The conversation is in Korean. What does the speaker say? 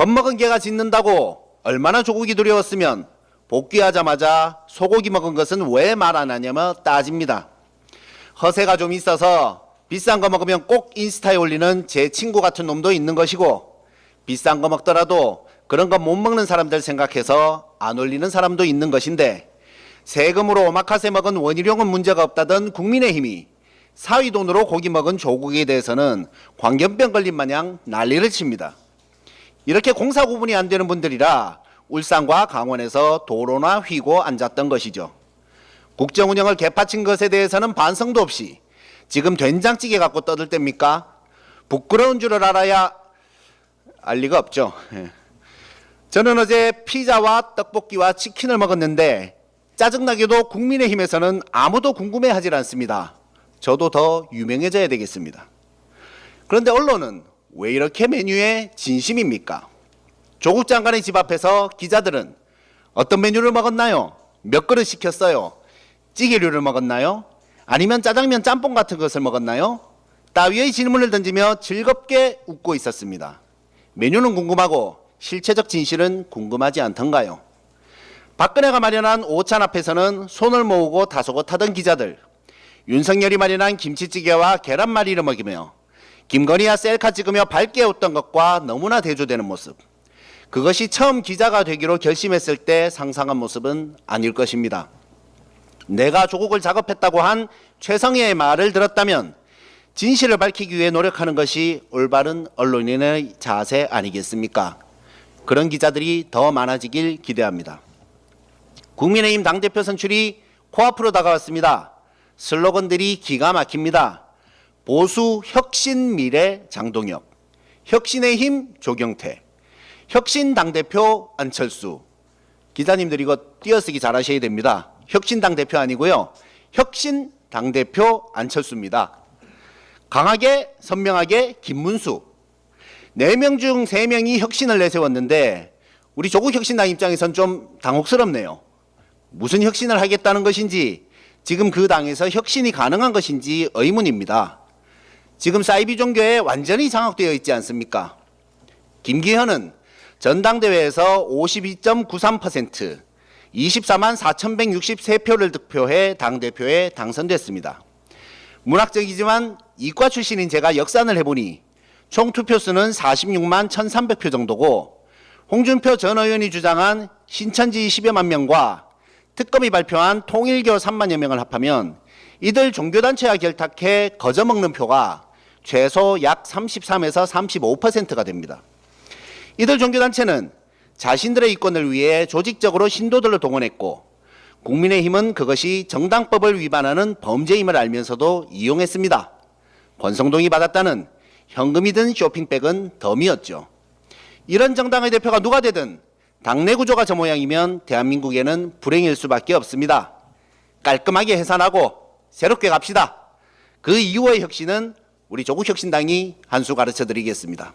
겁먹은 개가 짖는다고 얼마나 조국이 두려웠으면 복귀하자마자 소고기 먹은 것은 왜 말 안 하냐며 따집니다. 허세가 좀 있어서 비싼 거 먹으면 꼭 인스타에 올리는 제 친구 같은 놈도 있는 것이고 비싼 거 먹더라도 그런 거 못 먹는 사람들 생각해서 안 올리는 사람도 있는 것인데 세금으로 오마카세 먹은 원희룡은 문제가 없다던 국민의힘이 사위 돈으로 고기 먹은 조국에 대해서는 광견병 걸린 마냥 난리를 칩니다. 이렇게 공사 구분이 안 되는 분들이라 울산과 강원에서 도로나 휘고 앉았던 것이죠. 국정 운영을 개파친 것에 대해서는 반성도 없이 지금 된장찌개 갖고 떠들 때입니까? 부끄러운 줄을 알아야 알 리가 없죠. 예. 저는 어제 피자와 떡볶이와 치킨을 먹었는데 짜증나게도 국민의힘에서는 아무도 궁금해하지 않습니다. 저도 더 유명해져야 되겠습니다. 그런데 언론은 왜 이렇게 메뉴에 진심입니까? 조국 장관의 집 앞에서 기자들은 어떤 메뉴를 먹었나요? 몇 그릇 시켰어요? 찌개류를 먹었나요? 아니면 짜장면 짬뽕 같은 것을 먹었나요? 따위의 질문을 던지며 즐겁게 웃고 있었습니다. 메뉴는 궁금하고 실체적 진실은 궁금하지 않던가요? 박근혜가 마련한 오찬 앞에서는 손을 모으고 다소곳 타던 기자들, 윤석열이 마련한 김치찌개와 계란말이를 먹이며 김건희와 셀카 찍으며 밝게 웃던 것과 너무나 대조되는 모습. 그것이 처음 기자가 되기로 결심했을 때 상상한 모습은 아닐 것입니다. 내가 조국을 작업했다고 한 최성희의 말을 들었다면 진실을 밝히기 위해 노력하는 것이 올바른 언론인의 자세 아니겠습니까? 그런 기자들이 더 많아지길 기대합니다. 국민의힘 당대표 선출이 코앞으로 다가왔습니다. 슬로건들이 기가 막힙니다. 보수 혁신 미래 장동혁, 혁신의 힘 조경태, 혁신 당 대표 안철수. 기자님들 이거 띄어쓰기 잘하셔야 됩니다. 혁신 당 대표 아니고요. 혁신 당 대표 안철수입니다. 강하게 선명하게 김문수. 네명중세 명이 혁신을 내세웠는데 우리 조국 혁신당 입장에선 좀 당혹스럽네요. 무슨 혁신을 하겠다는 것인지 지금 그 당에서 혁신이 가능한 것인지 의문입니다. 지금 사이비 종교에 완전히 장악되어 있지 않습니까? 김기현은 전당대회에서 52.93%, 24만 4,163표를 득표해 당대표에 당선됐습니다. 문학적이지만 이과 출신인 제가 역산을 해보니 총 투표수는 46만 1,300표 정도고 홍준표 전 의원이 주장한 신천지 10여만 명과 특검이 발표한 통일교 3만여 명을 합하면 이들 종교단체와 결탁해 거저먹는 표가 최소 약 33에서 35%가 됩니다. 이들 종교단체는 자신들의 이권을 위해 조직적으로 신도들을 동원했고 국민의힘은 그것이 정당법을 위반하는 범죄임을 알면서도 이용했습니다. 권성동이 받았다는 현금이 든 쇼핑백은 덤이었죠. 이런 정당의 대표가 누가 되든 당내 구조가 저 모양이면 대한민국에는 불행일 수밖에 없습니다. 깔끔하게 해산하고 새롭게 갑시다. 그 이후의 혁신은 우리 조국 혁신당이 한 수 가르쳐 드리겠습니다.